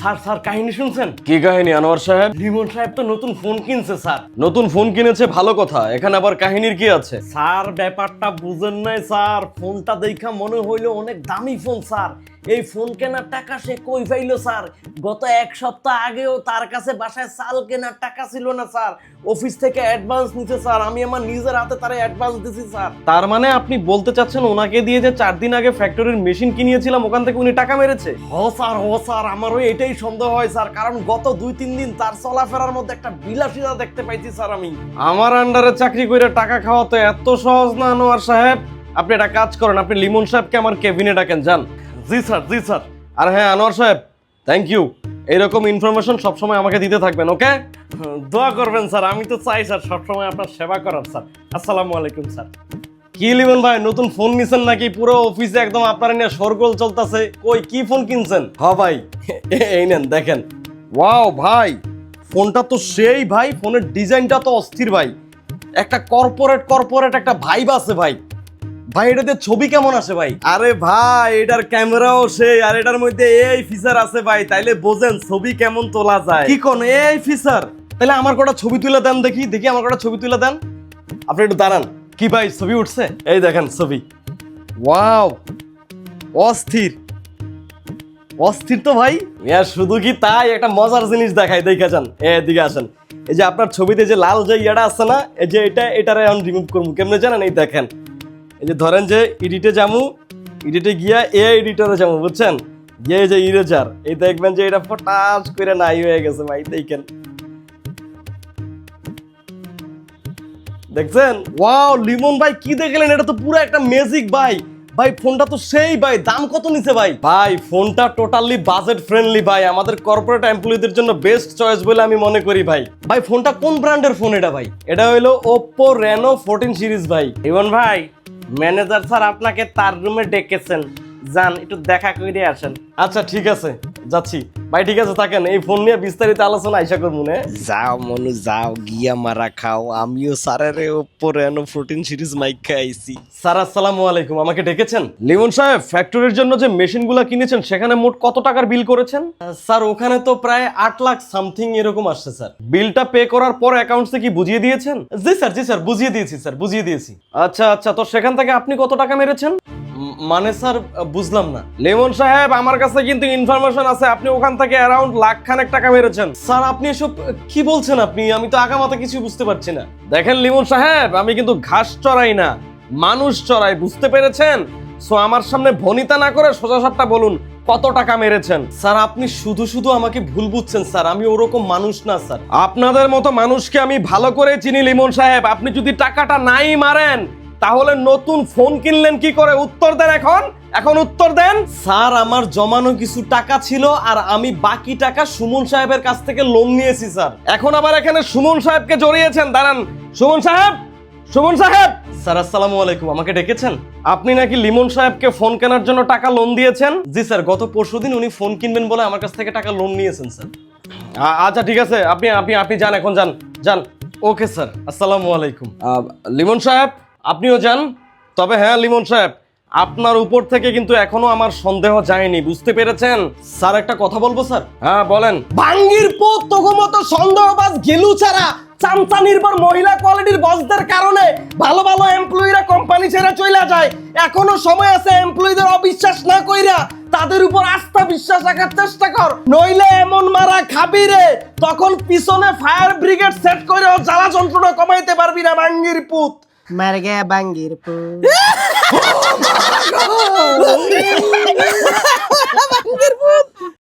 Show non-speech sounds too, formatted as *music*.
Sir sir কাহিনী শুনছেন? কি কাহিনী আনোয়ার সাহেব? লিমন সাহেব তো নতুন ফোন কিনছে স্যার। নতুন ফোন কিনেছে ভালো কথা। এখানে আবার কাহিনীর কি আছে? স্যার ব্যাপারটা বুঝেন নাই স্যার। ফোনটা দেখা মনে হইল অনেক দামি ফোন স্যার। এই ফোন কেনার টাকা সে কই পাইলো স্যার? গত এক সপ্তাহ আগেও তার কাছে বাসায় চাল কেনার টাকা ছিল না স্যার। অফিস থেকে অ্যাডভান্স নিছে স্যার। আমি আমার নিজের হাতে তারা অ্যাডভান্স দিছি স্যার। তার মানে আপনি বলতে চাচ্ছেন ওনাকে দিয়ে যে চার দিন আগে ফ্যাক্টরির মেশিন কিনিয়েছিলাম ওখান থেকে উনি টাকা মেরেছে? হ স্যার হ স্যার। আমারও এটাই সন্দেহ হয় স্যার। কারণ গত দুই তিন দিন তার চলাফেরার মধ্যে একটা বিলাসিতা দেখতে পাইছি স্যার আমি। আমার আন্ডারে চাকরি করে টাকা খাওয়া তো এত সহজ না আনোয়ার সাহেব। আপনি একটা কাজ করেন আপনি লিমন সাহেবকে আমার কেবিনে ডাকেন যান। জি স্যার জি স্যার। আর হ্যাঁ আনোয়ার সাহেব থ্যাংক ইউ এইরকম ইনফরমেশন সবসময় আমাকে দিতে থাকবেন ওকে দোয়া করবেন স্যার আমি তো চাই স্যার সবসময় আপনার সেবা করার স্যার। আসসালামু আলাইকুম স্যার। কি লিমন ভাই নতুন ফোন নিছেন নাকি? পুরো অফিসে একদম আপনার নিয়ে শোরগোল চলতেছে। কই কি ফোন কিনছেন? হ ভাই। *laughs* এই নেন দেখেন। ওয়াও ভাই ফোনটা তো সেই ভাই ফোনের ডিজাইনটা তো অস্থির ভাই। একটা কর্পোরেট কর্পোরেট একটা ভাইব আছে ভাই। ভাই এটাতে ছবি কেমন আসে ভাই? আরে ভাই এটার ক্যামেরাও সেই আর এটার মধ্যে এই ফিচার আছে ভাই তাইলে বোঝেন ছবি কেমন তোলা যায়। কি কোন? এই ফিচার তাহলে আমার কটা ছবি তুলে দেন দেখি দেখি আমার কটা ছবি তুলে দেন। আপনি একটু দাঁড়ান। কি ভাই ছবি উঠছে? এই দেখেন ছবি। ওয়াও অস্থির। অস্থির তো ভাই। মিয়া শুধু কি তাই? একটা মজার জিনিস দেখাই দেখে যান। এদিকে আসেন। এই যে আপনার ছবিতে যে লাল যে ইয়াটা আছে না এই যে এটা এটারে এখন রিমুভ করব। কেমনে জানেন? এই দেখেন। এই যে ধরেন যে এডিটে যামু এডিটে গিয়া এ এডিটরে যাব বুঝছেন? গিয়ে যে ইরেজার এই দেখবেন যে এটা ফটাস করে নাই হয়ে গেছে ভাই, দেখেন। দেখছেন? ওয়াও, লিমন ভাই, কি দেখলেন? এটা তো পুরো একটা ম্যাজিক ভাই। ভাই, ফোনটা তো সেই ভাই, দাম কত নিছে ভাই? ভাই, ফোনটা টোটালি বাজেট ফ্রেন্ডলি ভাই, আমাদের কর্পোরেট এমপ্লয়ীদের জন্য বেস্ট চয়েস বলে আমি মনে করি ভাই। ভাই, ফোনটা কোন ব্র্যান্ডের ফোন এটা ভাই? এটা হলো ওপো রেনো ফোরটিন সিরিজ ভাই। ইমন ভাই ম্যানেজার স্যার আপনাকে তার রুমে ডেকেছেন। যান একটু দেখা করে আসেন। আচ্ছা ঠিক আছে। যাচ্ছি। ভাই ঠিক আছে থাকেন। এই ফোন নিয়ে বিস্তারিত আলোচনা আইসা করব না যাও মনু যাও গিয়া মারা খাও। আমিও স্যারের ওপরে এনো প্রোটিন সিরিজ মাইক খাইছি স্যার আসসালামু আলাইকুম। আমাকে ডেকেছেন? লিমন সাহেব ফ্যাক্টরির জন্য যে মেশিনগুলো কিনেছেন সেখানে মোট কত টাকার বিল করেছেন? স্যার ওখানে তো প্রায় আট লাখ সামথিং এরকম আসছে স্যার। বিলটা পে করার পর অ্যাকাউন্টসে কি বুঝিয়ে দিয়েছেন? জি স্যার জি স্যার বুঝিয়ে দিয়েছি স্যার বুঝিয়ে দিয়েছি। আচ্ছা আচ্ছা তো সেখান থেকে আপনি কত টাকা মেরেছেন? মানে স্যার, বুঝলাম না। লেমন সাহেব, আমার কাছে কিন্তু ইনফরমেশন আছে। আপনি ওখান থেকে অ্যারাউন্ড লাখ খানেক টাকা মেরেছেন। স্যার, আপনি এসব কি বলছেন আপনি? আমি তো আগামাতা কিছু বুঝতে পারছি না। দেখেন লিমন সাহেব, আমি কিন্তু ঘাস চড়াই না, মানুষ চড়াই, বুঝতে পেরেছেন? সো আমার সামনে ভনিতা না করে সোজা সাপটা বলুন, কত টাকা মেরেছেন? স্যার, আপনি শুধু শুধু আমাকে ভুল বুঝছেন, স্যার। আমি ওরকম মানুষ না, স্যার। আপনাদের মতো মানুষকে আমি ভালো করে চিনি, লিমন সাহেব। আপনি যদি টাকাটা নাই মারেন তাহলে নতুন ফোন কিনলেন কি করে? উত্তর দেন এখন। এখন উত্তর দেন। স্যার আমার জমানো কিছু টাকা ছিল আর আমি বাকি টাকা সুমন সাহেবের কাছ থেকে লোন নিয়েছি স্যার। এখন আবার এখানে সুমন সাহেবকে জড়িয়েছেন। দাঁড়ান। সুমন সাহেব! সুমন সাহেব! স্যার আসসালামু আলাইকুম। আমাকে ডেকেছেন? আপনি নাকি লিমন সাহেবকে ফোন কেনার জন্য টাকা লোন দিয়েছেন? জি স্যার গত পরশুদিন উনি ফোন কিনবেন বলে আমার কাছ থেকে টাকা লোন নিয়েছেন স্যার। আচ্ছা ঠিক আছে। আপনি আপনি আপনি যান এখন যান। যান। Okay sir. আসসালামু আলাইকুম। লিমন সাহেব! আপনিও যান। তবে হ্যাঁ লিমন সাহেব, আপনার উপর থেকে কিন্তু এখনও আমার সন্দেহ যায়নি, বুঝতে পেরেছেন? স্যার, একটা কথা বলব, স্যার? হ্যাঁ বলেন। ভাঙ্গির পোত তগমতো সন্দেহবাজ গেলু ছাড়া চামচা নির্ভর মহিলা কোয়ালিটির বসদের কারণে ভালো ভালো এমপ্লয়িরা কোম্পানি ছেড়ে চলে যায়। এখনও সময় আছে এমপ্লয়ীদের অবিশ্বাস না কইরা তাদের উপর আস্থা বিশ্বাস রাখার চেষ্টা কর। নইলে এমন মারা খাবি রে, তখন পিছনে ফায়ার ব্রিগেড সেট করে জ্বালা যন্ত্রণা কমাইতে পারবি না ভাঙ্গির পুত। मर गया बंगीरपुर बंगीरपुर